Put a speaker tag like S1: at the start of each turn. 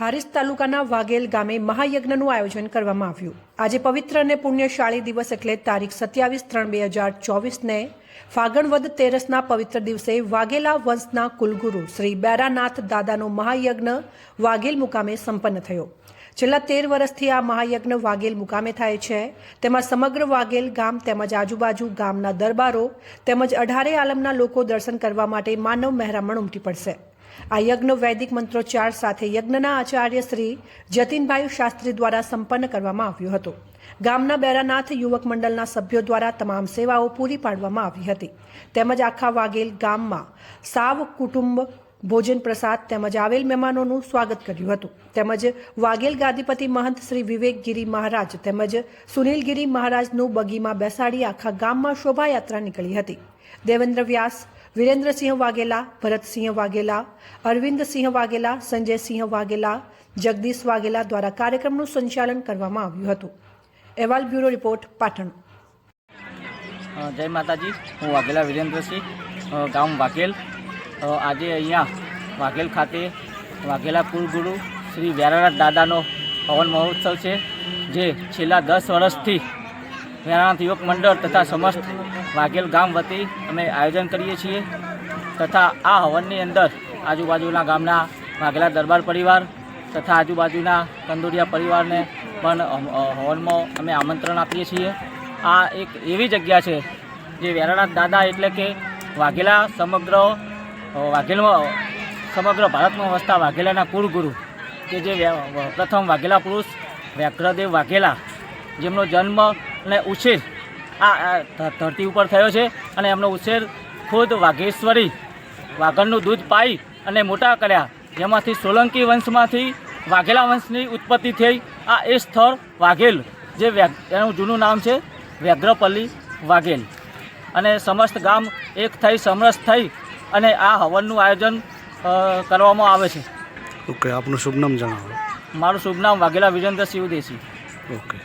S1: હારીજ તાલુકાના વાઘેલ ગામે મહાયજ્ઞનું આયોજન કરવામાં આવ્યું. આજે પવિત્ર અને પુણ્યશાળી દિવસ એટલે તારીખ સત્યાવીસ ત્રણ બે હજાર ચોવીસને ફાગણવદ તેરસના પવિત્ર દિવસે વાઘેલા વંશના કુલગુરુ શ્રી બેરાનાથ દાદાનો મહાયજ્ઞ વાઘેલ મુકામે સંપન્ન થયો. છેલ્લા તેર વર્ષથી આ મહાયજ્ઞ વાઘેલ મુકામે થાય છે. તેમાં સમગ્ર વાઘેલ ગામ તેમજ આજુબાજુ ગામના દરબારો તેમજ અઢારે આલમના લોકો દર્શન કરવા માટે માનવ મહેરામણ ઉમટી પડશે. આ યજ્ઞ વૈદિક મંત્રોચ્ચાર સાથે યજ્ઞના આચાર્ય શ્રી જતીનભાઈ શાસ્ત્રી દ્વારા સંપન્ન કરવામાં આવ્યું હતું. ગામના બેરાનાથ યુવક મંડળના સભ્યો દ્વારા તમામ સેવાઓ પૂરી પાડવામાં આવી હતી. તેમજ આખા વાગેલ ગામમાં સાવ કુટુંબ ભોજન પ્રસાદ તેમજ આવેલ મહેમાનોનું સ્વાગત કર્યું હતું. તેમજ વાઘેલ ગાદીપતિ મહંત શ્રી વિવેકગીરી મહારાજ તેમજ સુનિલગીરી મહારાજનું બગીમાં બેસાડી આખા ગામમાં શોભાયાત્રા નીકળી હતી. દેવેન્દ્ર વ્યાસ વિરેન્દ્રસિંહ વાઘેલા ભરતસિંહ વાઘેલા અરવિંદસિંહ વાઘેલા સંજયસિંહ વાઘેલા જગદીશ વાઘેલા દ્વારા કાર્યક્રમનું સંચાલન કરવામાં આવ્યું હતું. અહેવાલ બ્યુરો રિપોર્ટ, પાટણ.
S2: જય માતાજી. હું વાઘેલા વિરેન્દ્રસિંહ ગામ વાઘેલ. આજે અહીંયા વાઘેલ ખાતે વાઘેલા કુલગુરુ શ્રી વ્યારાનાથ દાદાનો પવન મહોત્સવ છે, જે છેલ્લા દસ વર્ષથી વ્યારાનાથ યુવક મંડળ તથા સમસ્ત વાઘેલ ગામ વતી અમે આયોજન કરીએ છીએ તથા આ હવનની અંદર આજુબાજુના ગામના વાઘેલા દરબાર પરિવાર તથા આજુબાજુના કંદોરિયા પરિવારને પણ હવનમાં અમે આમંત્રણ આપીએ છીએ. આ એક એવી જગ્યા છે જે વ્યારાનાથ દાદા એટલે કે વાઘેલા સમગ્ર વાઘેલમાં સમગ્ર ભારતમાં વસતા વાઘેલાના કુળગુરુ કે જે પ્રથમ વાઘેલા પુરુષ, વ્યાઘ્રદેવ વાઘેલા, જેમનો જન્મ અને ઉછેર આ ધરતી ઉપર થયો છે અને એમનો ઉછેર ખુદ વાઘેશ્વરી વાઘણનું દૂધ પાઈ અને મોટા કર્યા. જેમાંથી સોલંકી વંશમાંથી વાઘેલા વંશની ઉત્પત્તિ થઈ. આ એ સ્થળ વાઘેલ જે એનું જૂનું નામ છે વ્યાઘ્રપલ્લી વાઘેલ. અને સમસ્ત ગામ એક થઈ સમરસ થઈ અને આ હવનનું આયોજન કરવામાં આવે છે.
S3: ઓકે આપનું શુભ નામ જણાવો.
S2: મારું શુભ નામ વાઘેલા વિરેન્દ્ર શિવદેશી
S3: ઓકે.